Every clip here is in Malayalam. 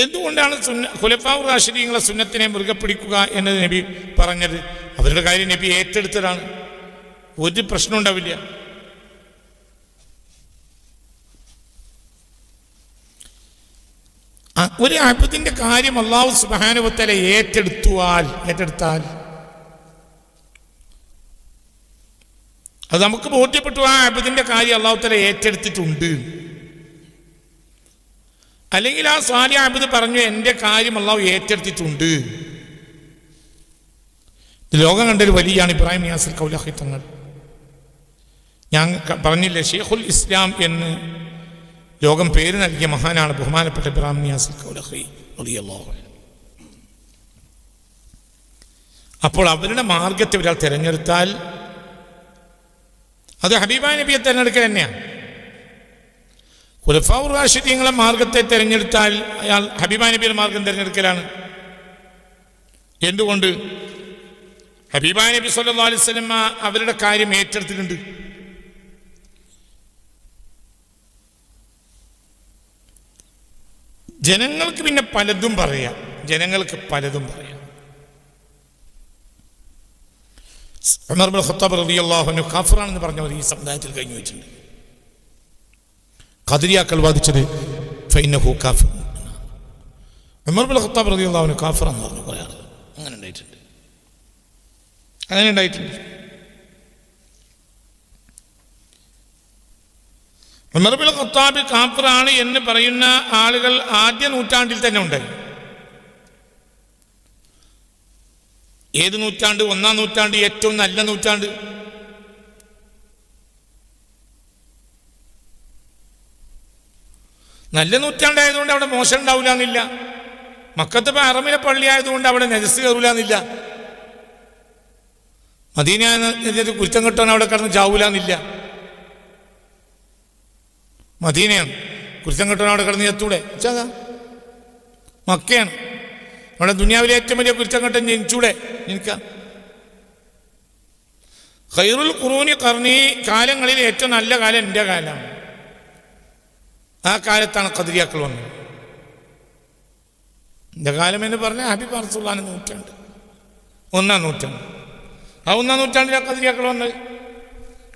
എന്തുകൊണ്ടാണ് സുന്ന ഖുലഫാവ് റാഷിദീങ്ങളെ സുന്നത്തിനെ മുറുകെ പിടിക്കുക എന്നത് നബി പറഞ്ഞത്? അവരുടെ കാര്യം നബി ഏറ്റെടുത്തതാണ്. ഒരു പ്രശ്നം ഉണ്ടാവില്ല. ഒരു അബുദിന്റെ കാര്യം അള്ളാഹു സുബാനുവത്തല ഏറ്റെടുത്തുവാൽ ഏറ്റെടുത്താൽ. അത് നമുക്ക് ബോധ്യപ്പെട്ടു ആ അബുദിന്റെ കാര്യം അള്ളാഹു തല ഏറ്റെടുത്തിട്ടുണ്ട്. അല്ലെങ്കിൽ ആ സ്വാലി അബുദ് പറഞ്ഞു എന്റെ കാര്യം അള്ളാഹു ഏറ്റെടുത്തിട്ടുണ്ട്. ലോകം കണ്ടൊരു വലിയാണ് ഇബ്രാഹിം യാസിർ കൗലാഹി തങ്ങൾ. ഞാൻ പറഞ്ഞില്ലേ ഷെയ്ഖുൽ ഇസ്ലാം എന്ന് ലോകം പേര് നൽകിയ മഹാനാണ് ബഹുമാനപ്പെട്ട ഇബ്രാഹിം യാസിൽ കൗലഹി. അപ്പോൾ അവരുടെ മാർഗത്തെ ഒരാൾ തിരഞ്ഞെടുത്താൽ അത് ഹബീബ നബിയെ തിരഞ്ഞെടുക്കൽ തന്നെയാണ് റാഷിദീങ്ങളെ മാർഗത്തെ തിരഞ്ഞെടുത്താൽ അയാൾ ഹബീബ നബിയുടെ മാർഗം തിരഞ്ഞെടുക്കലാണ്. എന്തുകൊണ്ട്? ഹബീബ നബി സല്ലല്ലാഹു അലൈഹി വസല്ലമ അവരുടെ കാര്യം ഏറ്റെടുത്തിട്ടുണ്ട്. ജനങ്ങൾക്ക് പിന്നെ പലതും പറയാം. ജനങ്ങൾക്ക് പലതും പറയാം. ഖത്താബ് റളിയല്ലാഹു അൻഹു കാഫിറാണെന്ന് പറഞ്ഞവർ ഈ സമുദായത്തിൽ കഴിഞ്ഞു വെച്ചിട്ടുണ്ട്. ഖദരിയാക്കൾ വാദിച്ചത് ഫൈനഹു കാഫിർ ഉമർ ബിൻ ഖത്താബ് റളിയല്ലാഹു അൻഹു കാഫിറാന്ന് പറഞ്ഞു കുറേ ആളുകൾ അങ്ങനെ ഉണ്ടായിട്ടുണ്ട്. അങ്ങനെ ഉണ്ടായിട്ടുണ്ട്. ഉമർ ബിൻ ഖത്താബ് കാഫിറാണ് എന്ന് പറയുന്ന ആളുകൾ ആദ്യ നൂറ്റാണ്ടിൽ തന്നെ ഉണ്ട് ഏത് നൂറ്റാണ്ട്? ഒന്നാം നൂറ്റാണ്ട് ഏറ്റവും നല്ല നൂറ്റാണ്ട്. നല്ല നൂറ്റാണ്ടായതുകൊണ്ട് അവിടെ മോശം ഉണ്ടാവില്ല എന്നില്ല മക്കത്ത് ഇപ്പം അറമിലെ പള്ളി ആയതുകൊണ്ട് അവിടെ നെജസ് കയറൂല എന്നില്ല മദീന എന്ന കുരുത്തം കെട്ടാൻ അവിടെ കിടന്ന് ചാവൂല എന്നില്ല മദീനയാണ്. കുരുത്തം കെട്ടാൻ അവിടെ കിടന്ന് എത്തൂടെ? മക്കയാണ്. അവിടെ ദുനിയാവിലെ ഏറ്റവും വലിയ കുരുത്തം കെട്ടൻ ജനിച്ചൂടെ? ജനിക്കാം ഖൈറുൽ ഖുറൂനി കർണി കാലങ്ങളിൽ ഏറ്റവും നല്ല കാലം എന്റെ കാലമാണ്. ആ കാലത്താണ് കതിരിയാക്കൾ വന്നത്. എന്റെ കാലം എന്ന് പറഞ്ഞാൽ ഹബീബ് അറസുല്ലാൻ നൂറ്റാണ്ട്. ഒന്നാം നൂറ്റാണ്ട്. ആ ഒന്നാം നൂറ്റാണ്ടിലാണ് കതിരിയാക്കൾ വന്നത്.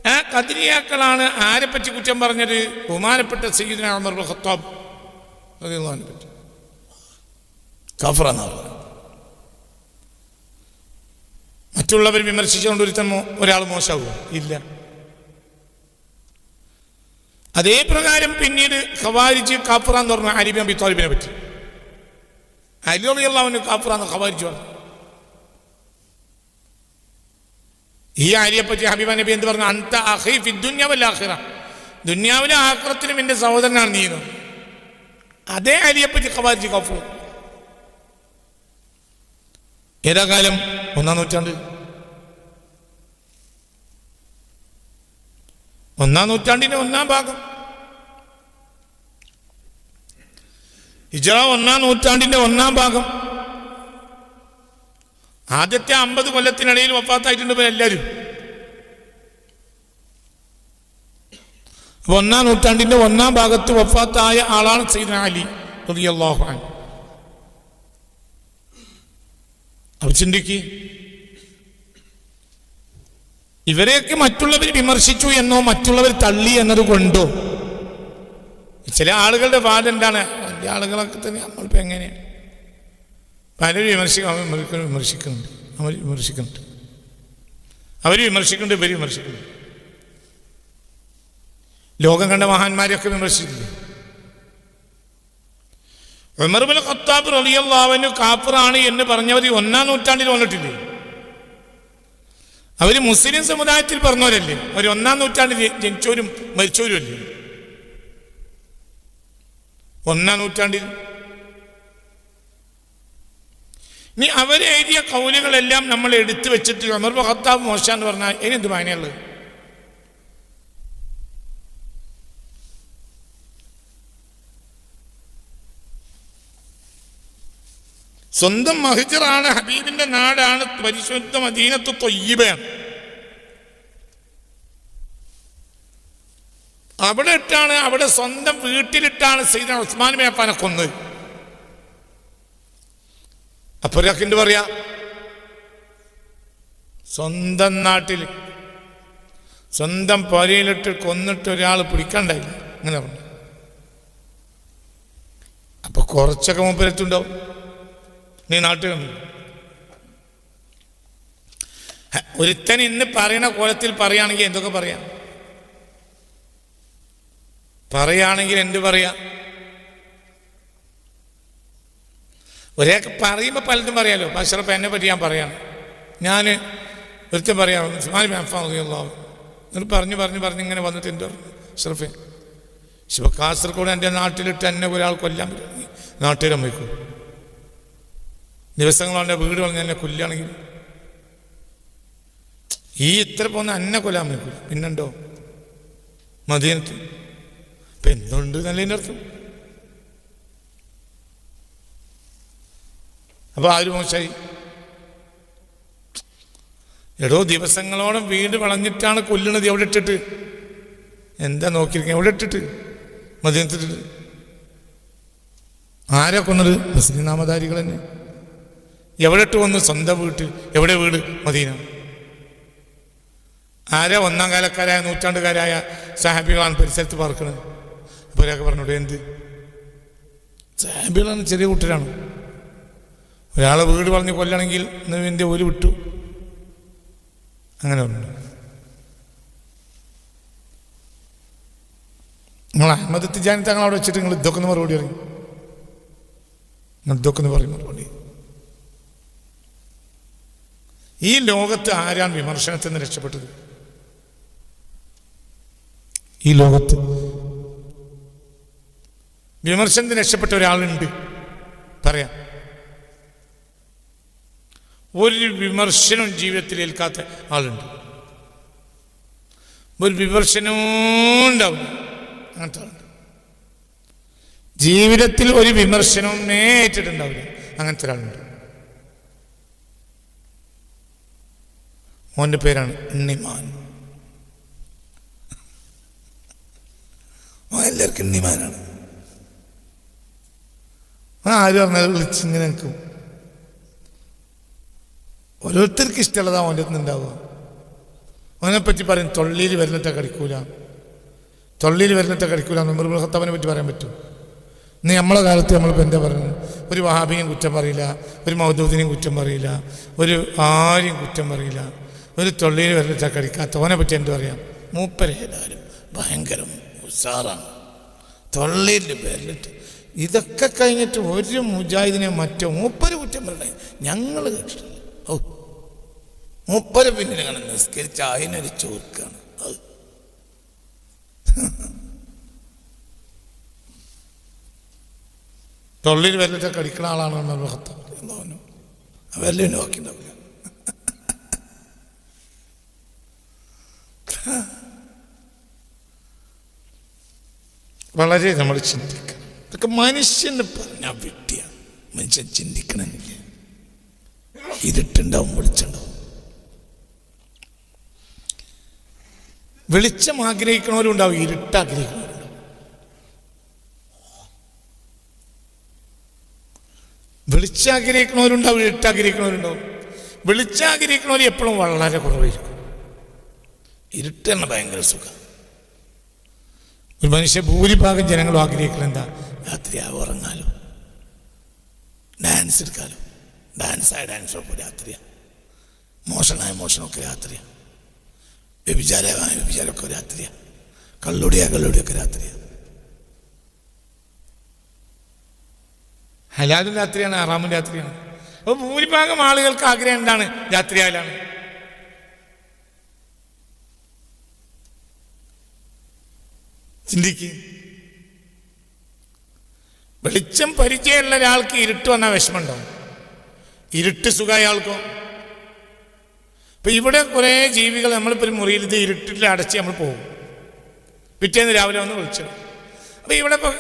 ആ കതിരിയാക്കളാണ് ആരെപ്പറ്റി പറ്റി കുറ്റം പറഞ്ഞത്? ബഹുമാനപ്പെട്ട സയ്യിദ് ഉമർ ബിൻ ഖത്താബ് അൻഹു പറ്റി. കഫറാന്ന് പറഞ്ഞത്. മറ്റുള്ളവർ വിമർശിച്ചുകൊണ്ട് ഒരുത്തൻ ഒരാൾ മോശമാകുമോ ഇല്ല. അതേ പ്രകാരം പിന്നീട് ഖവാരിജ് കാഫറാന്ന് പറഞ്ഞു അലിബി അബി താലിബിനെ പറ്റി. അലി അള്ളാഹുവിന് കാഫറാന്ന് ഖവാരിജ് പറഞ്ഞു. ഈ ആര്യെ പറ്റി ഹബീബ നബി എന്ത് പറഞ്ഞു? അന്ത അഹി ഫി ദുന്യാവല്ല ആഖിറ. ദുന്യാവിലെ ആക്രത്തിലും എന്റെ സഹോദരനാണ് നീ എന്ന്. അതേ അലിയെ പറ്റി ഖവാരിജ് കഫു ഏതാ കാലം? ഒന്നാം നൂറ്റാണ്ട്? ഒന്നാം നൂറ്റാണ്ടിന്റെ ഒന്നാം ഭാഗം. ഹിജറ ഒന്നാം നൂറ്റാണ്ടിന്റെ ഒന്നാം ഭാഗം. ആദ്യത്തെ അമ്പത് കൊല്ലത്തിനിടയിൽ വഫാത്തായിട്ടുണ്ട് ഇവർ എല്ലാവരും അപ്പൊ ഒന്നാം നൂറ്റാണ്ടിന്റെ ഒന്നാം ഭാഗത്ത് വഫാത്തായ ആളാണ് സൈദന അലി റളിയല്ലാഹു അൻ അവർ ചിന്തിക്ക്. ഇവരെയൊക്കെ മറ്റുള്ളവർ വിമർശിച്ചു എന്നോ മറ്റുള്ളവർ തള്ളി എന്നത് കൊണ്ടോ? ചില ആളുകളുടെ വാദം എന്താണ്? വലിയ ആളുകളൊക്കെ തന്നെ നമ്മളിപ്പോൾ എങ്ങനെയാണ് പലരും വിമർശിക്കും വിമർശിക്കുന്നുണ്ട്. അവർ വിമർശിക്കുന്നുണ്ട്. അവർ വിമർശിക്കുന്നുണ്ട് ഇവർ വിമർശിക്കുന്നുണ്ട്. ലോകം കണ്ട മഹാന്മാരെയൊക്കെ വിമർശിക്കുന്നു ഉമർബുൽ ഖത്താബ് റളിയല്ലാഹുവിന് കാഫിറാണ് എന്ന് പറഞ്ഞവർ ഒന്നാം നൂറ്റാണ്ടിൽ വന്നിട്ടില്ലേ? അവർ മുസ്ലിം സമുദായത്തിൽ പറഞ്ഞവരല്ലേ? അവർ ഒന്നാം നൂറ്റാണ്ടിൽ ജനിച്ചവരും മരിച്ചവരും അല്ലേ? ഒന്നാം നൂറ്റാണ്ടിൽ. ഇനി അവരെഴുതിയ കൗലുകളെല്ലാം നമ്മൾ എടുത്തു വെച്ചിട്ട് അമർ ബുൽ ഖത്താബ് മോശ എന്ന് പറഞ്ഞാൽ ഇനി എന്ത് മാനയുള്ളത് സ്വന്തം മഹിജറാണ് ഹബീബിന്റെ നാടാണ് പരിശുദ്ധ മദീനത്ത് തൊയ്യബയാണ് അവിടെ ഇട്ടാണ് അവിടെ സ്വന്തം വീട്ടിലിട്ടാണ് സൈദ ഉസ്മാൻ മേപ്പാനെ കൊന്ന് അപ്പൊ ഒരാൾക്ക് എന്ത് പറയാ സ്വന്തം നാട്ടിൽ സ്വന്തം പൊരയിലിട്ട് കൊന്നിട്ട് ഒരാൾ പിടിക്കണ്ടായില്ല. അങ്ങനെ പറഞ്ഞു. അപ്പൊ കുറച്ചൊക്കെ മൂപ്പരത്തുണ്ടാവും നീ നാട്ടിൽ വന്നു? ഒരുത്തൻ ഇന്ന് പറയണ കോലത്തിൽ പറയുകയാണെങ്കിൽ എന്തൊക്കെ പറയാം? പറയുകയാണെങ്കിൽ എന്ത് പറയാം? ഒരേ പറയുമ്പോൾ പലതും പറയാലോ. അഷറഫ് എന്നെ പറ്റി ഞാൻ പറയാണ്. ഞാൻ ഒരുത്തൻ പറയാം ഉസ്മാൻ പറഞ്ഞു പറഞ്ഞു പറഞ്ഞ് ഇങ്ങനെ വന്നിട്ട് എന്റെ ഷറഫെ. ശിവ കാസർഗോഡ് എന്റെ നാട്ടിലിട്ട് എന്നെ ഒരാൾ കൊല്ലാൻ പറ്റും. നാട്ടിലും വയ്ക്കും ദിവസങ്ങളോ എന്റെ വീട് പറഞ്ഞ് എന്നെ കൊല്ലുകയാണെങ്കിൽ. ഈ ഇത്ര പോന്ന എന്നെ കൊല്ലാൻ വയ്ക്കും പിന്നെന്തോ? മദീനത്ത്. ഇപ്പം എന്തുണ്ട് നല്ലതിന്റെ അർത്ഥം? അപ്പോൾ ആര് മോശമായി. എടോ ദിവസങ്ങളോളം വീട് വളഞ്ഞിട്ടാണ് കൊല്ലുന്നത് എവിടെ ഇട്ടിട്ട്? എന്താ നോക്കിയിരിക്കുക എവിടെ ഇട്ടിട്ട്? മദീനത്തിട്ടിട്ട് ആരാ കൊന്നത്? മുസ്ലിം നാമധാരികൾ തന്നെ. എവിടെ വന്ന്? സ്വന്തം വീട്ടിൽ എവിടെ വീട്? മദീന. ആരാ ഒന്നാം കാലക്കാരായ നൂറ്റാണ്ടുകാരായ സാഹാബികളാണ് പരിസരത്ത് പാർക്കുന്നത്? അപ്പോൾ ഒരാൾക്ക് പറഞ്ഞോട്ടെ എന്ത്? സാഹാബികളാണ് ചെറിയ കുട്ടികളാണ്. ഒരാളെ വീട് പറഞ്ഞ് കൊല്ലണമെങ്കിൽ എന്റെ ഒരു വിട്ടു. അങ്ങനെ ഉണ്ട് നിങ്ങൾ അഹമ്മദ് തിജാനി തങ്ങൾ അവിടെ വെച്ചിട്ട് നിങ്ങൾ ഇതൊക്കെ ഒന്ന് മറുപടി പറയും. ഇതൊക്കെ ഒന്ന് പറയും മറുപടി. ഈ ലോകത്ത് ആരാണ് വിമർശനത്തിൽ നിന്ന് രക്ഷപ്പെട്ടത്? ഈ ലോകത്ത് വിമർശനത്തിന് രക്ഷപ്പെട്ട ഒരാളുണ്ട്. പറയാം. ഒരു വിമർശനവും ജീവിതത്തിൽ ഏൽക്കാത്ത ആളുണ്ട്. ഒരു വിമർശനവും ഉണ്ടാവും അങ്ങനത്തെ ആളുണ്ട്. ജീവിതത്തിൽ ഒരു വിമർശനവും നേരിട്ടിട്ടുണ്ടാവില്ല. അങ്ങനത്തെ ഒരാളുണ്ട്. മോന്റെ പേരാണ് ഉണ്ണിമാൻ. മോൻ എല്ലാവർക്കും ഉണ്ണിമാനാണ്. ആര് പറഞ്ഞാൽ വിളിച്ചിങ്ങനെ നിൽക്കും. ഓരോരുത്തർക്ക് ഇഷ്ടമുള്ളതാ അവന്റെ അടുത്ത് ഉണ്ടാവുക ഓനെ പറ്റി പറയും തൊള്ളിയിൽ വരുന്നിട്ട് കടിക്കൂല. തൊള്ളിയിൽ വരുന്നിട്ട് കടിക്കൂല മൃഗ പറ്റി പറയാൻ പറ്റും. ഇന്ന് നമ്മളെ കാലത്ത് നമ്മളിപ്പോൾ എന്താ പറയുന്നത്? ഒരു വഹാബിയും കുറ്റം പറയില്ല ഒരു മൗദൂദിനെയും കുറ്റം പറയില്ല ഒരു ആരെയും കുറ്റം പറയില്ല. ഒരു തൊള്ളിയിൽ വരുന്നിട്ട കടിക്കാത്ത അവനെ പറ്റി എന്ത് പറയാം? മൂപ്പരേതായാലും ഭയങ്കര ഉസാറാണ്. തൊള്ളിയിൽ പേരിലിട്ട് ഇതൊക്കെ കഴിഞ്ഞിട്ട് ഒരു മുജാഹിദിനെ മറ്റോ മൂപ്പര് കുറ്റം പറയണേ? ഞങ്ങൾ കേട്ടിട്ടില്ല ഓ മൂപ്പര് പിന്നിൽ അങ്ങനെ നിസ്കരിച്ച് അതിനൊരു ചോർക്കാണ്. അത് തൊള്ളിൽ വരലിട്ട് കടിക്കുന്ന ആളാണ് മുഖത്ത് എന്നവനും നോക്കി നോക്കിണ്ടാവില്ല വളരെ നമ്മൾ ചിന്തിക്കണം. ഇതൊക്കെ മനുഷ്യന് പറഞ്ഞാൽ വിട്ടിയ. മനുഷ്യൻ ചിന്തിക്കണമെങ്കിൽ ഇതിട്ടുണ്ടാവും വെളിച്ചുണ്ടാവും. വെളിച്ചം ആഗ്രഹിക്കണവരും ഉണ്ടാവും ഇരുട്ട് ആഗ്രഹിക്കണവരുണ്ടാവും വെളിച്ചം ആഗ്രഹിക്കണവരുണ്ടാവും ഇരുട്ട് എപ്പോഴും വളരെ കുറവായിരിക്കും. ഇരുട്ട് തന്നെ ഭയങ്കര സുഖം. ഒരു മനുഷ്യ ഭൂരിഭാഗം ജനങ്ങളും ആഗ്രഹിക്കുന്നത് എന്താ? രാത്രിയാവും ഉറങ്ങാലോ. ഡാൻസ് എടുക്കാലോ. ഡാൻസായ ഡാൻസൊക്കെ രാത്രിയാണ് മോഷണമായ മോഷണമൊക്കെ രാത്രിയാണ് വ്യഭിചാരമായ വ്യഭിചാരമൊക്കെ രാത്രിയാണ് കള്ളുടിയാ കള്ളുടിയൊക്കെ രാത്രിയാണ് ഹലാലും രാത്രിയാണ് ആറാമും രാത്രിയാണ്. അപ്പോൾ ഭൂരിഭാഗം ആളുകൾക്ക് ആഗ്രഹം എന്താണ്? രാത്രിയായാലാണ്. ചിന്തിക്കുക വെളിച്ചം പരിചയമുള്ള ഒരാൾക്ക് ഇരുട്ട് വന്നാൽ വിഷമമുണ്ടോ? ഇരുട്ട് സുഖമായ ആൾക്കോ? ഇപ്പൊ ഇവിടെ കുറേ ജീവികൾ നമ്മളിപ്പോൾ ഒരു മുറിയിൽ ഇത് ഇരുട്ടിൽ അടച്ച് നമ്മൾ പോകും. പിറ്റേന്ന് രാവിലെ വന്ന് വിളിച്ചു. അപ്പൊ ഇവിടെ ഇപ്പൊ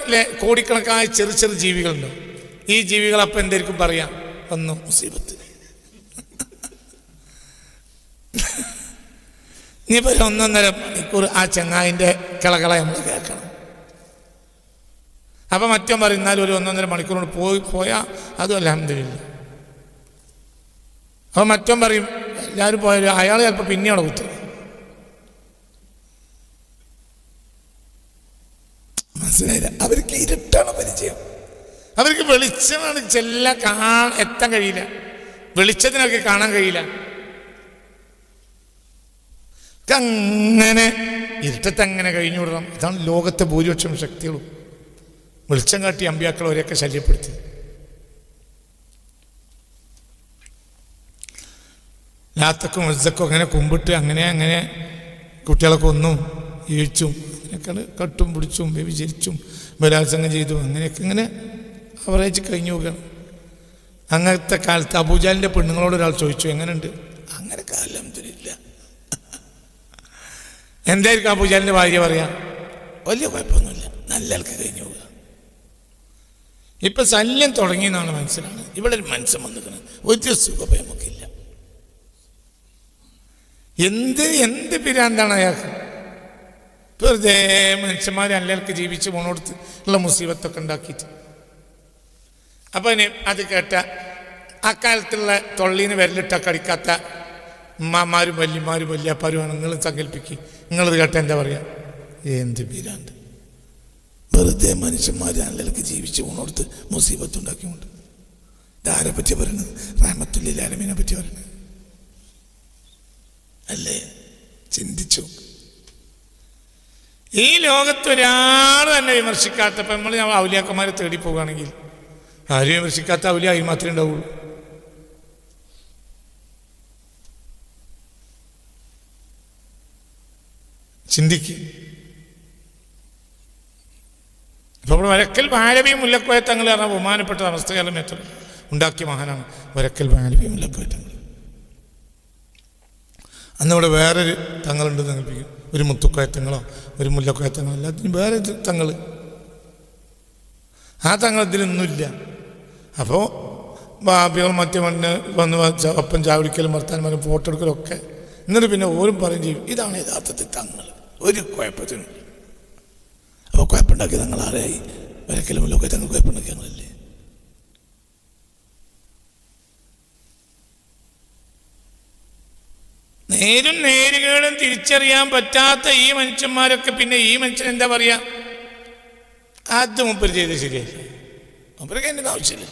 കോടിക്കണക്കായ ചെറു ചെറു ജീവികളുണ്ട്. ഈ ജീവികൾ അപ്പം എന്തായിരിക്കും പറയാം? ഒന്നും മുസീബത്ത്. ഇനിയിപ്പോൾ ഒരു ഒന്നൊന്നര മണിക്കൂർ ആ ചങ്ങായിന്റെ കിളകള നമ്മൾ കേൾക്കണം. അപ്പം മറ്റോ പറയും ഒരു ഒന്നൊന്നര മണിക്കൂർ കൊണ്ട് പോയി പോയാൽ അതും അലഹമില്ല അപ്പം മറ്റും പറയും എല്ലാവരും പോയാലും അയാൾ ചിലപ്പോൾ പിന്നെയാണ് കുത്തും. മനസ്സിലായില്ല? അവർക്ക് ഇരുട്ടാണ് പരിചയം. അവർക്ക് വെളിച്ചമാണ് ചെല്ല കാ എത്താൻ കഴിയില്ല. വെളിച്ചത്തിനൊക്കെ കാണാൻ കഴിയില്ല. അങ്ങനെ ഇരുട്ടത്തങ്ങനെ കഴിഞ്ഞു വിടണം ഇതാണ് ലോകത്തെ ഭൂരിപക്ഷം ശക്തികളും. വെളിച്ചം കാട്ടി അമ്പ്യാക്കൾ അവരെയൊക്കെ ശല്യപ്പെടുത്തി. ലാത്തക്കും വെളിച്ചക്കും അങ്ങനെ കുമ്പിട്ട് അങ്ങനെ അങ്ങനെ കുട്ടികളെ കൊന്നും ഈഴ്ച്ചും അങ്ങനെയൊക്കെ കട്ടും പിടിച്ചും വ്യഭിചരിച്ചും ബലാത്സംഗം ചെയ്തു അങ്ങനെയൊക്കെ ഇങ്ങനെ അവറേജ് കഴിഞ്ഞു പോകുകയാണ് അങ്ങനത്തെ കാലത്ത് അബൂജാലിന്റെ പെണ്ണുങ്ങളോട് ഒരാൾ ചോദിച്ചു എങ്ങനെയുണ്ട്? അങ്ങനെ കാലമില്ല എന്തായിരിക്കും ആ പൂജാരിന്റെ ഭാര്യ പറയാ? വലിയ കുഴപ്പമൊന്നുമില്ല. നല്ല ആൾക്ക് കഴിഞ്ഞു പോകുക ഇപ്പൊ ശല്യം തുടങ്ങി എന്നാണ് മനസ്സിലാണ് ഇവിടെ ഒരു മനുഷ്യൻ വന്നിരിക്കുന്നത് ഒരു സുഖം നമുക്കില്ല എന്ത് എന്ത് പിരാന്താണ് അയാൾക്ക്? വെറുതെ മനുഷ്യന്മാർ അല്ലർക്ക് ജീവിച്ച് പോണോടത്ത് ഉള്ള മുസീബത്തൊക്കെ ഉണ്ടാക്കിയിട്ട്. അപ്പൊ അത് കേട്ട അക്കാലത്തുള്ള തൊള്ളീന് വിരലിട്ട കടിക്കാത്ത ഉമ്മമാരും വല്യമാരും വല്യപ്പാരുമാണ് നിങ്ങൾ സങ്കല്പിക്കുക നിങ്ങളിത് കേട്ട എന്താ പറയാ? എന്ത് പിരാന്ത് വെറുതെ മനുഷ്യന്മാർ അല്ലർക്ക് ജീവിച്ച് പോണോടത്ത് മുസീബത്ത് ഉണ്ടാക്കിക്കൊണ്ട് ഇതാരെ പറ്റി പറയുന്നത് റാമത്തുല്ലാലമിനെ പറ്റി പറയുന്നത് അല്ലേ? ചിന്തിച്ചു. ഈ ലോകത്ത് ഒരാൾ തന്നെ വിമർശിക്കാത്തപ്പോൾ നമ്മൾ ഔലിയാക്കന്മാരെ തേടി പോവുകയാണെങ്കിൽ ആരും വിമർശിക്കാത്ത ഔലിയായി മാത്രമേ ഉണ്ടാവുള്ളൂ. ചിന്തിക്ക്. ഇപ്പൊ ഇവിടെ വരക്കൽ ബാലവി മുല്ലക്കോയ തങ്ങൾ പറഞ്ഞ ബഹുമാനപ്പെട്ട അവസ്ഥകാലം എത്ര ഉണ്ടാക്കിയ മഹാനാണ് വരക്കൽ ബാലവി മുല്ലക്കോയ തങ്ങൾ അന്നിവിടെ വേറൊരു തങ്ങളുണ്ട് സങ്കല്പിക്കും ഒരു മുത്തുക്കോയത്തങ്ങളോ ഒരു മുല്ലക്കോയത്തങ്ങളോ എല്ലാത്തിനും വേറെ തങ്ങൾ ആ തങ്ങൾ ഇതിലൊന്നുമില്ല അപ്പോൾ ബാബികൾ മറ്റു മണ്ണ് വന്ന് ഒപ്പം ചാവടിക്കലും വർത്താനം ഫോട്ടോ എടുക്കലും ഒക്കെ. എന്നിട്ട് പിന്നെ ഓരും പറയും ചെയ്യും ഇതാണ് യഥാർത്ഥത്തിൽ തങ്ങൾ ഒരു കുഴപ്പത്തിനും അപ്പോൾ കുഴപ്പമുണ്ടാക്കി തങ്ങൾ ആരായി? വരക്കലും ഒക്കെ തങ്ങൾ കുഴപ്പമുണ്ടാക്കി ഞങ്ങളല്ലേ നേരും നേരുകളും തിരിച്ചറിയാൻ പറ്റാത്ത ഈ മനുഷ്യന്മാരൊക്കെ പിന്നെ ഈ മനുഷ്യൻ എന്താ പറയാ? അത് മുപ്പര് ചെയ്ത് ശരിയായി. മുപ്പരക്ക് എന്റെ ആവശ്യമില്ല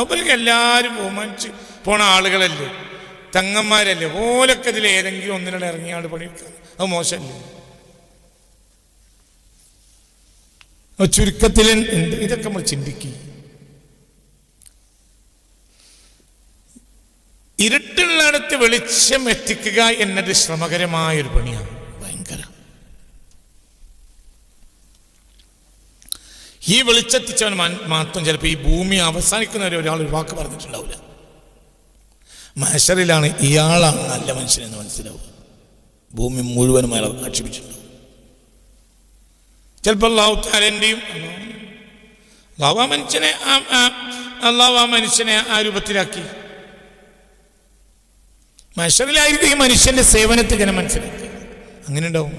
മുപ്പരക്ക് എല്ലാവരും ബഹുമാനിച്ച് പോണ ആളുകളല്ലേ. തങ്ങന്മാരല്ലേ? ഓലൊക്കെ ഇതിൽ ഏതെങ്കിലും ഒന്നിനോട് ഇറങ്ങിയാണ്ട് പണിയെടുക്കുക അത് മോശമല്ലേ? ചുരുക്കത്തിൽ എന്ത് ഇതൊക്കെ നമ്മൾ ചിന്തിക്കുക ഇരുട്ടുള്ളിടത്ത് വെളിച്ചം എത്തിക്കുക എന്നത് ശ്രമകരമായ ഒരു പണിയാണ്. ഭയങ്കര. ഈ വെളിച്ചെത്തിച്ചവൻ മാത്രം ചിലപ്പോൾ ഈ ഭൂമി അവസാനിക്കുന്നവരെ ഒരാൾ ഒരു വാക്ക് പറഞ്ഞിട്ടുണ്ടാവില്ല. മഹഷറിലാണ് ഇയാളാണ് നല്ല മനുഷ്യനെന്ന് മനസ്സിലാവുക. ഭൂമി മുഴുവനും അയാൾ ആക്ഷേപിച്ചിട്ടുണ്ട്. ചിലപ്പോൾ അള്ളാഹു താരന്റെയും അള്ളാഹു ആ മനുഷ്യനെ അള്ളാഹു ആ മനുഷ്യനെ ആ രൂപത്തിലാക്കി. മനുഷ്യരിലായിരിക്കും ഈ മനുഷ്യന്റെ സേവനത്തെ ജനം മനസ്സിലാക്കി അങ്ങനെ ഉണ്ടാവും.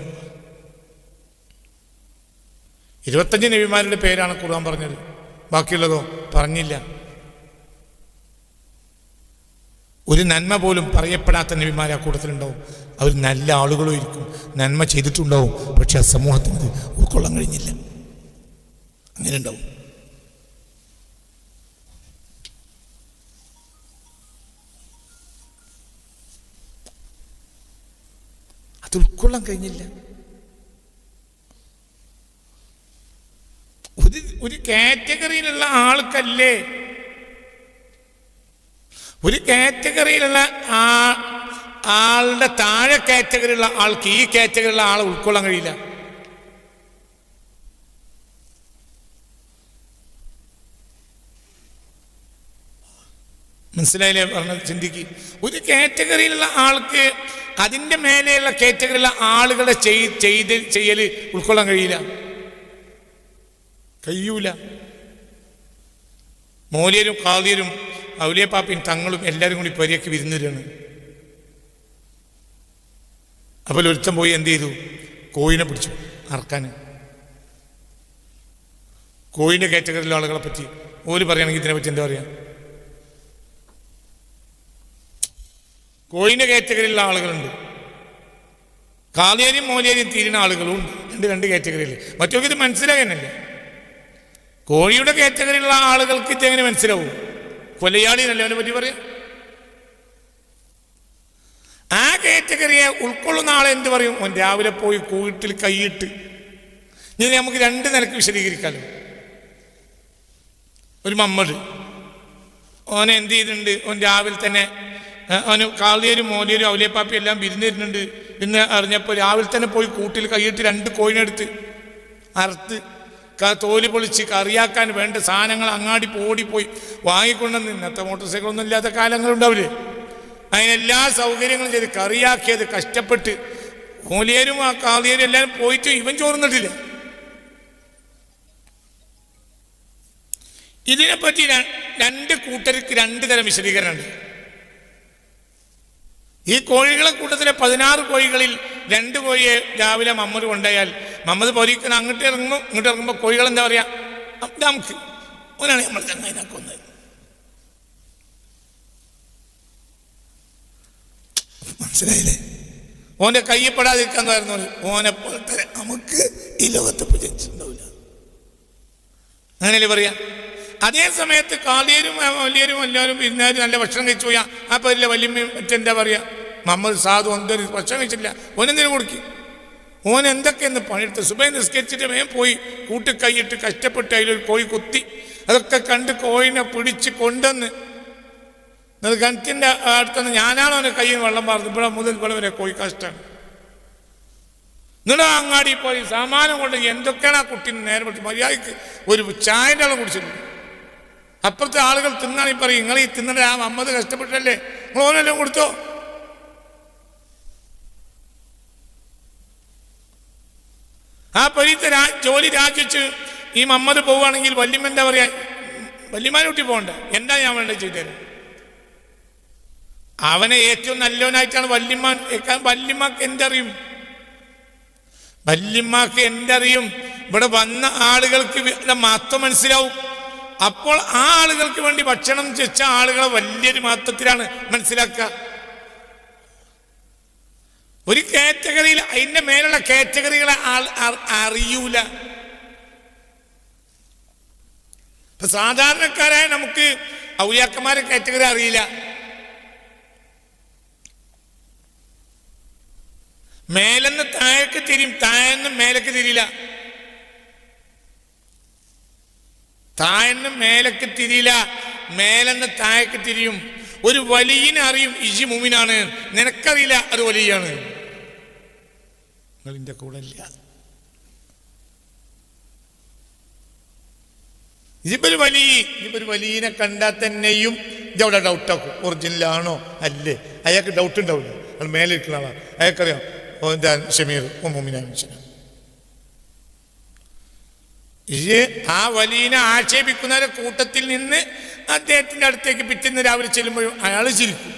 ഇരുപത്തഞ്ച് നബിമാരുടെ പേരാണ് ഖുർആൻ പറഞ്ഞത്. ബാക്കിയുള്ളതോ പറഞ്ഞില്ല. ഒരു നന്മ പോലും പറയപ്പെടാത്ത നബിമാർ ആ കൂട്ടത്തിലുണ്ടാവും. അവർ നല്ല ആളുകളും ഇരിക്കും. നന്മ ചെയ്തിട്ടുണ്ടാവും. പക്ഷെ ആ സമൂഹത്തിന് ഉൾക്കൊള്ളാൻ കഴിഞ്ഞില്ല. അങ്ങനെ ഉണ്ടാവും അത് ഉൾക്കൊള്ളാൻ കഴിഞ്ഞില്ല. ഒരു ഒരു കാറ്റഗറിയിലുള്ള ആൾക്കല്ലേ ഒരു കാറ്റഗറിയിലുള്ള ആ ആളുടെ താഴെ കാറ്റഗറിയുള്ള ആൾക്ക് ഈ കാറ്റഗറിയിലുള്ള ആളെ ഉൾക്കൊള്ളാൻ കഴിയില്ല. മനസ്സിലായില്ലേ പറഞ്ഞത് ചിന്തിക്ക്. ഒരു കാറ്റഗറിയിലുള്ള ആൾക്ക് അതിന്റെ മേലെയുള്ള കാറ്റഗറിയിലുള്ള ആളുകളെ ചെയ് ചെയ്ത് ചെയ്യൽ ഉൾക്കൊള്ളാൻ കഴിയില്ല. കഴിയൂല. മോലിയരും കാതിയരും ഔലിയപ്പാപ്പയും തങ്ങളും എല്ലാവരും കൂടി പരിയൊക്കെ വിരുന്നിരാണ് അപ്പോൾ ഒരുത്തം പോയി എന്ത് ചെയ്തു? കോയിനെ പിടിച്ചു അറക്കാൻ. കോഴിന്റെ കാറ്റഗറിയിലെ ആളുകളെ പറ്റി ഓര് പറയുകയാണെങ്കിൽ ഇതിനെപ്പറ്റി എന്താ പറയുക കോഴിന്റെ കാറ്റഗറിയിലുള്ള ആളുകളുണ്ട്. കാലേരിയും മോലേരിയും തീരുന്ന ആളുകളും രണ്ട് രണ്ട് കാറ്റഗറിയിൽ. മറ്റൊക്കെ ഇത് മനസ്സിലാകാനല്ലേ? കോഴിയുടെ കാറ്റഗറിയിലുള്ള ആളുകൾക്ക് ഇതെങ്ങനെ മനസ്സിലാവും? കൊലയാളി എന്നല്ലേ അവനെ പറ്റി പറയാം? ആ കാറ്റഗറിയെ ഉൾക്കൊള്ളുന്ന ആളെ എന്ത് പറയും? ഓൻ രാവിലെ പോയി കൂട്ടിൽ കൈയിട്ട് ഇനി നമുക്ക് രണ്ട് നിലയ്ക്ക് വിശദീകരിക്കാമല്ലോ ഒരു മമ്മട്. ഓനെ എന്ത് ചെയ്തിട്ടുണ്ട്? ഓൻ രാവിലെ തന്നെ അവന് കാളിയരും മോലിയരും ഔലിയപ്പാപ്പയും എല്ലാം വിരുന്നിരുന്നുണ്ട് എന്ന് അറിഞ്ഞപ്പോൾ രാവിലെ തന്നെ പോയി കൂട്ടിൽ കൈയിട്ട് രണ്ട് കോയിനെടുത്ത് അറുത്ത് തോൽ പൊളിച്ച് കറിയാക്കാൻ വേണ്ട സാധനങ്ങൾ അങ്ങാടി ഓടിപ്പോയി വാങ്ങിക്കൊണ്ടുവന്ന് ഇന്നത്തെ മോട്ടോർ സൈക്കിളൊന്നും ഇല്ലാത്ത കാലങ്ങളുണ്ടാവില്ലേ? അതിനെല്ലാ സൗകര്യങ്ങളും ചെയ്ത് കറിയാക്കിയത് കഷ്ടപ്പെട്ട് കൂലിയരും ആ കാളിയരും എല്ലാവരും പോയിട്ട് ഇവൻ ചോർന്നിട്ടില്ല ഇതിനെപ്പറ്റി രണ്ട് കൂട്ടർക്ക് രണ്ട് തരം വിശദീകരണമുണ്ട്. ഈ കോഴികളെ കൂട്ടത്തിലെ പതിനാറ് കോഴികളിൽ രണ്ട് കോഴിയെ രാവിലെ മമ്മൂർ കൊണ്ടുപോയാൽ മമ്മദ് പൊരിക്കുന്ന അങ്ങോട്ട് ഇറങ്ങുമ്പോൾ ഇങ്ങോട്ട് ഇറങ്ങുമ്പോൾ കോഴികൾ എന്താ പറയാ "അ, ഇത് നമുക്ക് ഓനാണ് നമ്മൾ ചങ്ങായിനെ കൊന്നത് മനസ്സിലായില്ലേ? ഓന്റെ കയ്യപ്പെടാതിരിക്കാൻ പറഞ്ഞു ഓനെ പോലത്തെ നമുക്ക് ഈ ലോകത്ത് പൂജിച്ചിട്ടുണ്ടാവില്ല അങ്ങനെയല്ലേ പറയാ? അതേ സമയത്ത് കാളിയരും വലിയരും എല്ലാവരും ഇരുന്നാലും നല്ല ഭക്ഷണം കഴിച്ചു പോയാ ആ പേരിലെ വലിയ മറ്റെന്താ പറയാ? മമ്മദ് സാധു എന്തൊരു ഭക്ഷണം കഴിച്ചില്ല ഓനെന്തിനു കൊടുക്കി? ഓൻ എന്തൊക്കെയെന്ന് പണിയെടുത്ത്. സുബൈ നിസ്കരിച്ചിട്ട് വേഗം പോയി. കൂട്ടിക്കൈയിട്ട് കഷ്ടപ്പെട്ട് അതിലൊരു കോഴി കുത്തി. അതൊക്കെ കണ്ട് കോഴിനെ പിടിച്ച് കൊണ്ടുവന്ന് അത് കിണറ്റിന്റെ അടുത്തുനിന്ന് ഞാനാണോ അവന്റെ കയ്യിൽ വെള്ളം പാർന്നത് ഇവിടെ മുതൽ ഇവിടെ വരെ കോഴി കഷ്ടമാണ്. എന്നിട്ട് അങ്ങാടി പോയി. സാമാനം കൊണ്ട് എന്തൊക്കെയാണ് ആ കുട്ടീനെ നേരെ പറ്റി മര്യാദയ്ക്ക് ഒരു ചായന്റെ വെള്ളം കുടിച്ചിട്ടുണ്ട് അപ്പുറത്തെ ആളുകൾ തിന്നാണെങ്കിൽ പറയും. നിങ്ങൾ ഈ തിന്നണ ആ അമ്മത് കഷ്ടപ്പെട്ടല്ലേ? നിങ്ങൾ ഓനെല്ലാം കൊടുത്തോ? ആ പൊരിത്ത ജോലി രാജിച്ച് ഈ മമ്മദ് പോവുകയാണെങ്കിൽ വല്യമ്മ എന്താ പറയാ? വല്യമ്മ കുട്ടി പോകണ്ട. എന്താ ഞാൻ വേണ്ടത് ചെയ്തുതരാം അവനെ ഏറ്റവും നല്ലവനായിട്ടാണ് വല്യമ്മ വല്യമ്മക്ക് എന്തറിയും? വല്യമ്മക്ക് എന്തറിയും? ഇവിടെ വന്ന ആളുകൾക്ക് മഹത്വം മനസ്സിലാവും. അപ്പോൾ ആ ആളുകൾക്ക് വേണ്ടി ഭക്ഷണം ചെച്ച ആളുകളെ വലിയൊരു മഹത്വത്തിലാണ് മനസ്സിലാക്കുക. ഒരു കാറ്റഗറിയിൽ അതിന്റെ മേലുള്ള കാറ്റഗറികളെ അറിയൂല. ഇപ്പൊ സാധാരണക്കാരായ നമുക്ക് ഔലിയാക്കന്മാരെ കാറ്റഗറി അറിയില്ല. മേലെന്ന് താഴേക്ക് തിരിയും താഴെന്ന് മേലേക്ക് തിരിയില്ല. താഴെന്ന് മേലേക്ക് തിരിയില്ല മേലെന്ന് താഴേക്ക് തിരിയും. ഒരു വലിയനെ അറിയും ഇജി മുമിനാണ്. നിനക്കറിയില്ല അത് വലിയാണ്. നിങ്ങളിന്റെ കൂടെ ഇല്ല. ഇതിപ്പോ വലി ഒരു വലിയനെ കണ്ടാൽ തന്നെയും ഇതവിടെ ഡൗട്ടാക്കും ഒറിജിനലാണോ അല്ലേ. അയാൾക്ക് ഡൗട്ട് ഉണ്ടാവില്ല. അയാൾ മേലെ ഇരിക്കുന്ന ആളാണ് അയാൾക്കറിയാം എന്താ ഷമീർ? ഓ മുമിനാ മനുഷ്യനാണ് ഇത് ആ വലിയനെ ആക്ഷേപിക്കുന്നവരുടെ കൂട്ടത്തിൽ നിന്ന് അദ്ദേഹത്തിന്റെ അടുത്തേക്ക് പിറ്റേന്ന് രാവിലെ ചെല്ലുമ്പോഴും അയാൾ ചിരിക്കും.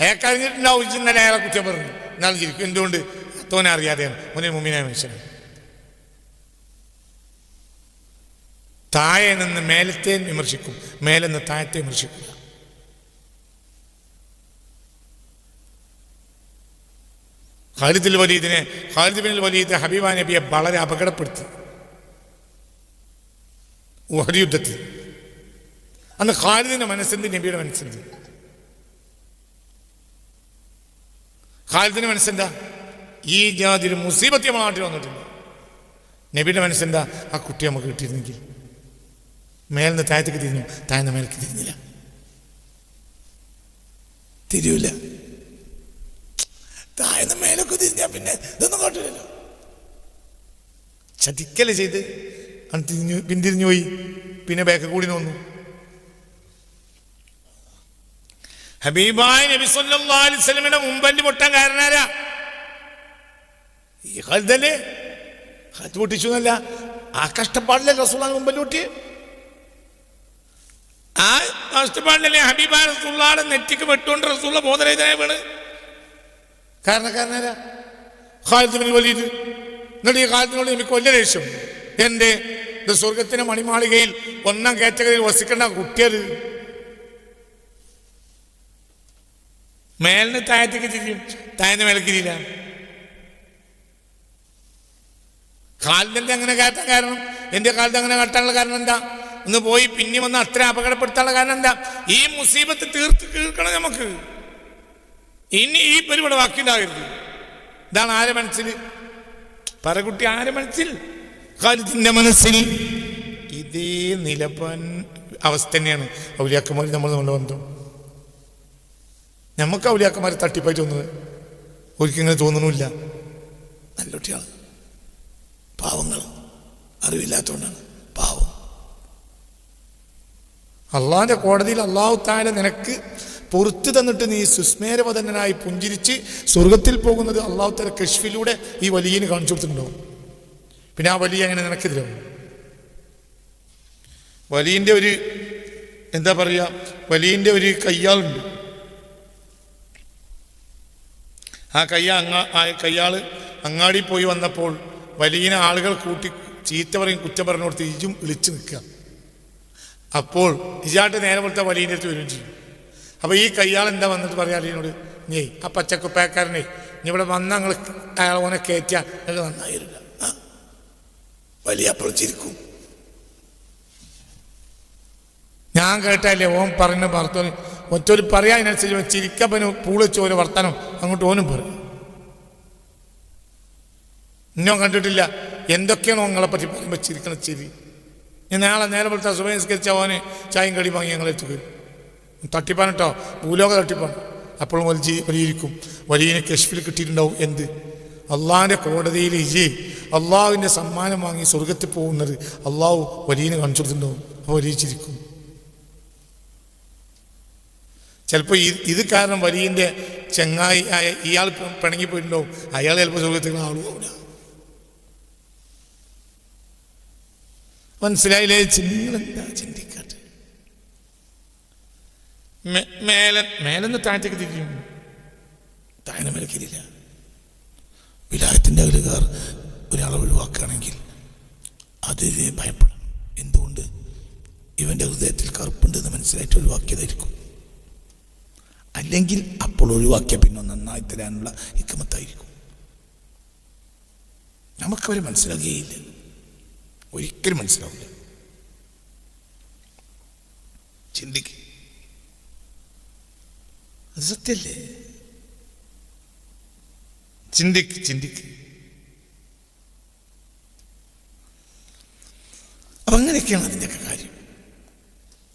അയാൾക്ക് അറിഞ്ഞിട്ടുണ്ടാവും ഇന്നലെ അയാളെ കുറ്റം പറഞ്ഞു. എന്നാൽ ചിരിക്കും. എന്തുകൊണ്ട്? തോനെ അറിയാതെ മുന്നേ മുമ്മിനെ മനുഷ്യൻ താഴെ നിന്ന് മേലത്തെ വിമർശിക്കും. മേലെ നിന്ന് താഴത്തെ വിമർശിക്കും. ഖാലിദുൽ വലീദിനെ ഖാലിദ് ബിൻ വലീദ് ഹബീബ നബിയെ വളരെ അപകടപ്പെടുത്തി. ഉഹദ് യുദ്ധത്തിൽ. അന്ന് ഖാലിദിന്റെ മനസ്സെന്ത് നബിയുടെ മനസ്സെന്ത്? ഖാലിദിന്റെ മനസ്സെന്താ? ഈ ജാതി ഒരു മുസീബത്ത് നമ്മുടെ നാട്ടിൽ വന്നിട്ടുണ്ട്. നബിയുടെ മനസ്സെന്താ? ആ കുട്ടി നമുക്ക് കിട്ടിയിരുന്നെങ്കിൽ. മേലിന്ന് താഴത്തേക്ക് തിരിഞ്ഞു. താഴ്ന്ന മേലേക്ക് തിരിഞ്ഞില്ല. തിരിയൂല. താഴ്ന്ന മേലൊക്കെ തിരിഞ്ഞാ പിന്നെ ഇതൊന്നും കാട്ടില്ലല്ലോ. ചതിക്കൽ ചെയ്ത് തിരിഞ്ഞു പിന്തിരിഞ്ഞു പോയി. പിന്നെ ബേക്ക് കൂടി നോന്നു. ഹബീബായ നബി സല്ലല്ലാഹു അലൈഹി വസല്ലമയുടെ മുമ്പല്ല് പൊട്ടാൻ കാരണാരാ? ഈ ഖൽദല്ലേ ഖൽദ് പൊട്ടിച്ചു എന്നല്ല ആ കഷ്ടപ്പാടില്ലേ റസൂലാണ് മുമ്പിൽ കൂട്ടി ആ കഷ്ടപ്പാടിലല്ലേ ഹബീബാ റസൂള്ളാടെ നെറ്റിക്ക് വെട്ടുകൊണ്ട് റസൂള്ള ബോധരഹിതനായ വീണ്. കാരണക്കാരനാരാ? Khalid bin Walid. എന്നിട്ട് ഈ ഖാലിദിനോട് എനിക്ക് വലിയ ദേഷ്യം. ഇത് സ്വർഗത്തിന്റെ മണിമാളികയിൽ ഒന്നാം കാറ്റഗറിയിൽ വസിക്കേണ്ട കുട്ടിയത്? മേലിന് താഴത്തേക്ക് തിരിയും. താഴ്ന്ന മേലേക്ക് തിരിയില്ല. കാലിന്റെ അങ്ങനെ കയറ്റാൻ കാരണം? എന്റെ കാലത്ത് അങ്ങനെ കട്ടാനുള്ള കാരണം എന്താ? ഒന്ന് പോയി പിന്നെ വന്ന് അത്ര അപകടപ്പെടുത്താനുള്ള കാരണം എന്താ? ഈ മുസീബത്ത് തീർത്ത് തീർക്കണം നമുക്ക്. ഇനി ഈ പരിപാടി ബാക്കി ഉണ്ടാകരുത് ഇതാണ് ആരെ മനസ്സിൽ? പറകുട്ടി ആരെ മനസ്സിൽ? കാര്യത്തിന്റെ മനസ്സിൽ. ഇതേ നിലപൻ അവസ്ഥ തന്നെയാണ്. ഔലിയാക്കന്മാർ നമ്മൾ നമ്മുടെ ബന്ധം നമുക്ക് ഔലിയാക്കന്മാരെ തട്ടിപ്പായി തോന്നുന്നത് ഒരിക്കലും ഇങ്ങനെ തോന്നുന്നില്ല നല്ല കുട്ടിയാണ് പാവങ്ങൾ. അറിവില്ലാത്തതുകൊണ്ടാണ്. പാവം. അള്ളാഹിന്റെ കോടതിയിൽ അള്ളാഹു താല നിനക്ക് പൊറുത്തു തന്നിട്ട് നീ സുസ്മേരവദനായി പുഞ്ചിരിച്ച് സ്വർഗത്തിൽ പോകുന്നത് അള്ളാഹു താല കഷ്ഫിലൂടെ ഈ വലിയന് കാണിച്ചു കൊടുത്തിട്ടുണ്ടാവും. പിന്നെ ആ വലിയ അങ്ങനെ നിനക്കെതിരാവും വലിയന്റെ ഒരു എന്താ പറയുക വലിയന്റെ ഒരു കയ്യാളുണ്ട്. ആ കയ്യ അങ്ങാ ആ കയ്യാൾ അങ്ങാടി പോയി വന്നപ്പോൾ വലിയ ആളുകൾ കൂട്ടി ചീത്ത പറയും കുറ്റം പറഞ്ഞു കൊടുത്ത് ഇജും വിളിച്ചു നിൽക്കുക. അപ്പോൾ ഇജാട്ട് നേരെ പോലത്തെ വലിയന്റെ അടുത്ത് വരികയും ചെയ്യും. അപ്പോൾ ഈ കയ്യാൾ എന്താ വന്നിട്ട് പറയാ അലീനോട്? നീ ആ പച്ചക്കുപ്പയക്കാരനെ നീ ഇവിടെ വന്ന ഞങ്ങൾ അയാൾ ഓനെ കയറ്റാ ഞങ്ങൾ നന്നായിരുന്നു വലിയ അപ്പോൾ ചിരിക്കും ഞാൻ കേട്ടല്ലേ ഓൻ പറഞ്ഞ ഭർത്താവ് ഒറ്റൊരു പറയാ അതിനനുസരിച്ച് ചിരിക്കപ്പനും പൂളിച്ച് ഒരു വർത്തനം അങ്ങോട്ട് ഓനും പറയും. ഇന്നോ കണ്ടിട്ടില്ല. എന്തൊക്കെയാണോ നിങ്ങളെ പറ്റി പറയുമ്പോൾ ചിരിക്കണം ചിരി. ഞാൻ നാളെ നേരെ പോലത്തെ സുബഹിസ്കരിച്ച അവന് ചായയും കടി വാങ്ങി ഞങ്ങൾ എത്തുക തട്ടിപ്പാൻ കേട്ടോ ഭൂലോക തട്ടിപ്പാണ്. അപ്പോഴും വലിയ വലിയിരിക്കും. വലിയ കശ്മീർ കിട്ടിയിട്ടുണ്ടാവും എന്ത്? അള്ളാഹിന്റെ കോടതിയിൽ ഇജി അള്ളാഹുവിന്റെ സമ്മാനം വാങ്ങി സ്വർഗത്തിൽ പോകുന്നത് അള്ളാഹു വലിയനെ കാണിച്ചു കൊടുത്തിട്ടുണ്ടാവും. അപ്പോൾ വലിയിച്ചിരിക്കും ചിലപ്പോൾ ഇത് കാരണം വലിയന്റെ ചെങ്ങായി ആയ ഇയാൾ പിണങ്ങി പോയിട്ടുണ്ടാവും. അയാൾ ചിലപ്പോൾ സ്വർഗത്തിൽ ആളും മനസ്സിലായില്ലേ? നിങ്ങളെന്താ ചിന്തിക്കട്ടെ മേലെ മേലെന്ന് താഴത്തേക്ക് തിരിക്കും. താഴ്ന്ന മേൽക്കിരില്ല വിലായത്തിന്റെ അകലുകാർ ഒരാളെ ഒഴിവാക്കുകയാണെങ്കിൽ അതിനെ ഭയപ്പെടണം. എന്തുകൊണ്ട്? ഇവന്റെ ഹൃദയത്തിൽ കറുപ്പുണ്ടെന്ന് മനസ്സിലായിട്ട് ഒഴിവാക്കിയതായിരിക്കും. അല്ലെങ്കിൽ അപ്പോൾ ഒഴിവാക്കിയ പിന്നെ നന്നായി തരാനുള്ള ഇക്കമത്തായിരിക്കും നമുക്കവരെ മനസ്സിലാകുകയില്ല. ഒരിക്കലും മനസ്സിലാവില്ല ചിന്തിക്ക്. അത് സത്യല്ലേ ചിന്തിക്ക് ചിന്തിക്ക്. അപ്പൊ അങ്ങനെയൊക്കെയാണ് അതിന്റെയൊക്കെ കാര്യം.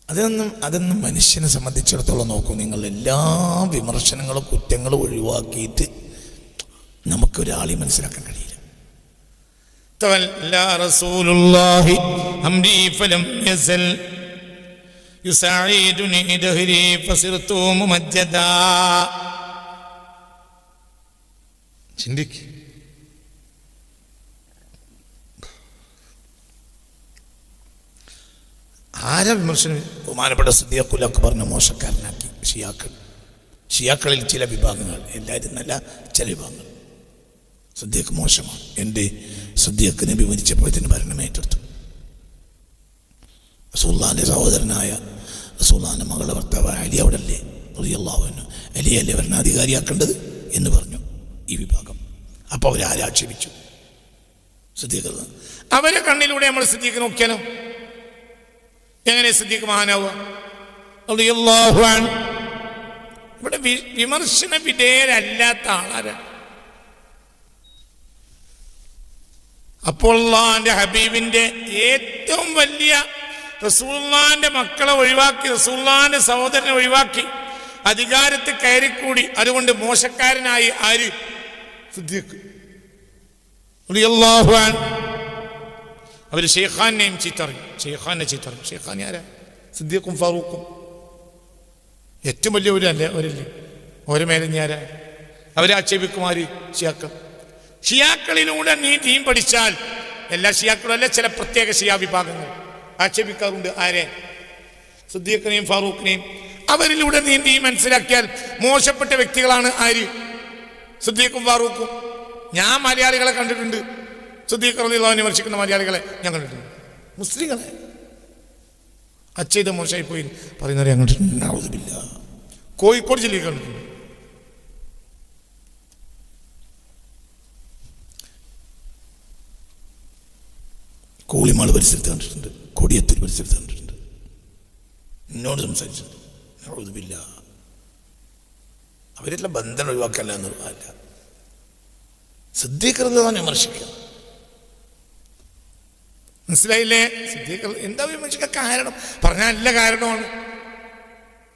അതൊന്നും അതൊന്നും മനുഷ്യനെ സംബന്ധിച്ചിടത്തോളം നോക്കൂ. നിങ്ങൾ എല്ലാ വിമർശനങ്ങളും കുറ്റങ്ങളും ഒഴിവാക്കിയിട്ട് നമുക്കൊരാളെ മനസ്സിലാക്കാൻ കഴിയില്ല. تولى رسول الله أمري فلم يزل يساعدني دهري فصرت ممجدا ചിന്തിക്ക് ആരാ വിമർശനം ബഹുമാനപ്പെട്ട സിദ്ദിഖുൽ അക്ബറിനെ മോശക്കാരനാക്കി ഷിയാക്കൾ ഷിയാക്കളിൽ ചില വിഭാഗങ്ങൾ എല്ലാവരും നല്ല ചില വിഭാഗങ്ങൾ സദ്യക്ക് മോശമാണ് എൻ്റെ സദ്യക്ക് നബി മരിച്ചപ്പോഴത്തിന് ഭരണം ഏറ്റെടുത്തു. റസൂല്ലാന്റെ സഹോദരനായ റസൂല്ലാന്റെ മകളുടെ ഭർത്താവ് അലി അവിടെ അല്ലേ അറിയല്ലാവുന്നു അലിയല്ലേ ഭരണാധികാരിയാക്കേണ്ടത് എന്ന് പറഞ്ഞു ഈ വിഭാഗം. അപ്പോൾ അവരാരാക്ഷേപിച്ചു സിദ്ദീഖ് അവരെ കണ്ണിലൂടെ നമ്മൾ സിദ്ദീഖ് നോക്കിയാലോ? എങ്ങനെ സിദ്ദീഖ് മഹാനാവുക. ഇവിടെ വിമർശന വിധേയരല്ലാത്ത ആളാരാണ്? അപ്പോൾ അള്ളാഹാന്റെ ഹബീബിന്റെ ഏറ്റവും വലിയ റസൂള്ളാന്റെ മക്കളെ ഒഴിവാക്കി റസൂള്ളാന്റെ സഹോദരനെ ഒഴിവാക്കി അധികാരത്തിൽ കയറിക്കൂടി. അതുകൊണ്ട് മോശക്കാരനായി ആര്? സിദ്ദീഖ്. ഷെയ്ഖാനെയും ചീത്തറിയും. ഷെയ്ഖാനെ ചീത്തറിയും. ഷെയ്ഖാൻ ആരാ? സിദ്ദീഖും ഫാറൂഖും. ഏറ്റവും വലിയ ഒരു അല്ലേ? അവരല്ലേ? ഓരോ മേലഞ്ഞാരാ അവരെ ആക്ഷേപിക്കുമാര് ഷിയാക്കളിലൂടെ നീ ടീം പഠിച്ചാൽ എല്ലാ ഷിയാക്കളും അല്ല ചില പ്രത്യേക ഷിയാ വിഭാഗങ്ങൾ ആക്ഷേപിക്കാറുണ്ട്. ആരെ? സുദ്ദീഖിനെയും ഫാറൂഖിനെയും. അവരിലൂടെ നീ നീ മനസ്സിലാക്കിയാൽ മോശപ്പെട്ട വ്യക്തികളാണ് ആര്? സുദ്ദീഖും ഫാറൂഖും. ഞാൻ മലയാളികളെ കണ്ടിട്ടുണ്ട്. സുദ്ദീഖ് റളിയല്ലാഹുവിനെ വിമർശിക്കുന്ന മലയാളികളെ ഞാൻ കണ്ടിട്ടുണ്ട്. മുസ്ലിങ്ങളെ. അച്ഛത് മോശമായി പോയി പറയുന്നവരെ അങ്ങോട്ട് കോഴിക്കോട് ജില്ലയിൽ കണ്ടിട്ടുണ്ട്. പെരുമാൾ പരിസരത്ത് കണ്ടിട്ടുണ്ട്. കൊടിയത്തൂർ പരിസരത്ത് കണ്ടിട്ടുണ്ട്. എന്നോട് സംസാരിച്ചിട്ടുണ്ട്. ഇല്ല അവരെല്ലാം ബന്ധം ഒഴിവാക്കല്ല എന്ന് അല്ല സിദ്ധീകൃതതാണ് വിമർശിക്കുക മനസ്സിലായില്ലേ? സിദ്ധീകൃത എന്താ വിമർശിക്കാൻ കാരണം? പറഞ്ഞാൽ നല്ല കാരണമാണ്.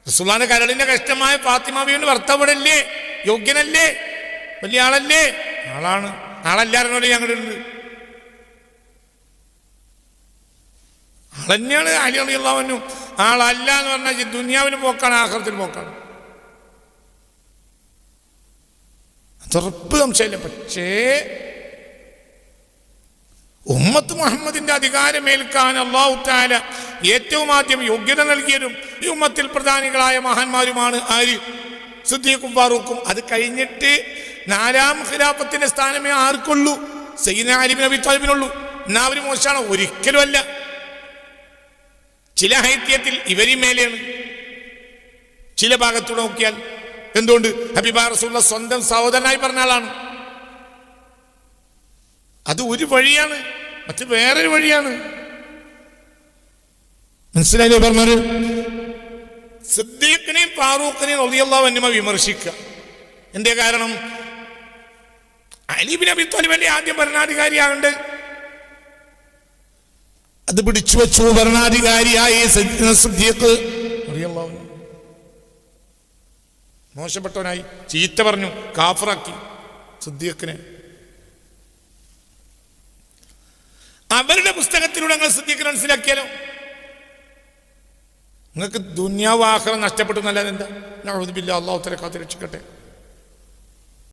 റസൂലാന്റെ കരളിന്റെ കഷ്ടമായ ഫാത്തിമാബിയുടെ ഭർത്താവടല്ലേ? യോഗ്യനല്ലേ? വലിയ ആളല്ലേ? ആളാണ്. ആളല്ലാരനോട് ഞങ്ങളുണ്ട്. ആളന്നെയാണ് അലി അളിയുള്ളവനും ആളല്ല എന്ന് പറഞ്ഞാൽ ദുനിയാവിന് പോക്കാണ് ആഹ്റത്തിൽ പോക്കാണ്. തുറപ്പ് സംശയമില്ല പക്ഷേ ഉമ്മത്ത് മുഹമ്മദിന്റെ അധികാരമേൽക്കാൻ അള്ളാഹു താല ഏറ്റവും ആദ്യം യോഗ്യത നൽകിയതും ഈ ഉമ്മത്തിൽ പ്രധാനികളായ മഹാന്മാരുമാണ് ആര്? സുദ്ദീഖും ഫാറൂഖും. അത് കഴിഞ്ഞിട്ട് നാലാം ഖിലാഫത്തിന്റെ സ്ഥാനമേ ആർക്കുള്ളൂ? സയ്യിദ് അലിബിൻ അബി താലിബിനുള്ളൂ. എന്നാ അവർ മോശമാണ്? ഒരിക്കലും അല്ല ചില ഹൈത്യത്തിൽ ഇവരും മേലെയാണ്. ചില ഭാഗത്തൂടെ നോക്കിയാൽ എന്തുകൊണ്ട്? ഹബീബ സ്വന്തം സഹോദരനായി പറഞ്ഞ ആളാണ്. അത് ഒരു വഴിയാണ് മറ്റു വേറൊരു വഴിയാണ്. മനസ്സിലായില്ലേ പറഞ്ഞത്? സിദ്ദീഖിനെയും ഫാറൂഖിനെയും ഒളിയല്ലാവ് എന്നിമ വിമർശിക്കുക. എന്തേ കാരണം? അലീബിൻ അബി ത്വാലിബല്ലേ ആദ്യം ഭരണാധികാരിയാകണ്ട്. അത് പിടിച്ചു വെച്ചു ഭരണാധികാരിയായി മോശപ്പെട്ടവനായി ചീത്ത പറഞ്ഞു കാഫറാക്കി സിദ്ദീഖിനെ. അവരുടെ പുസ്തകത്തിലൂടെ നിങ്ങൾ സിദ്ദീഖിനെ മനസ്സിലാക്കിയാലോ? നിങ്ങൾക്ക് ദുന്യാവാഹനം നഷ്ടപ്പെട്ടു എന്നല്ലാതെ എന്താ? നഴുതുബില്ല അള്ളാഹു തല കാത്തി രക്ഷിക്കട്ടെ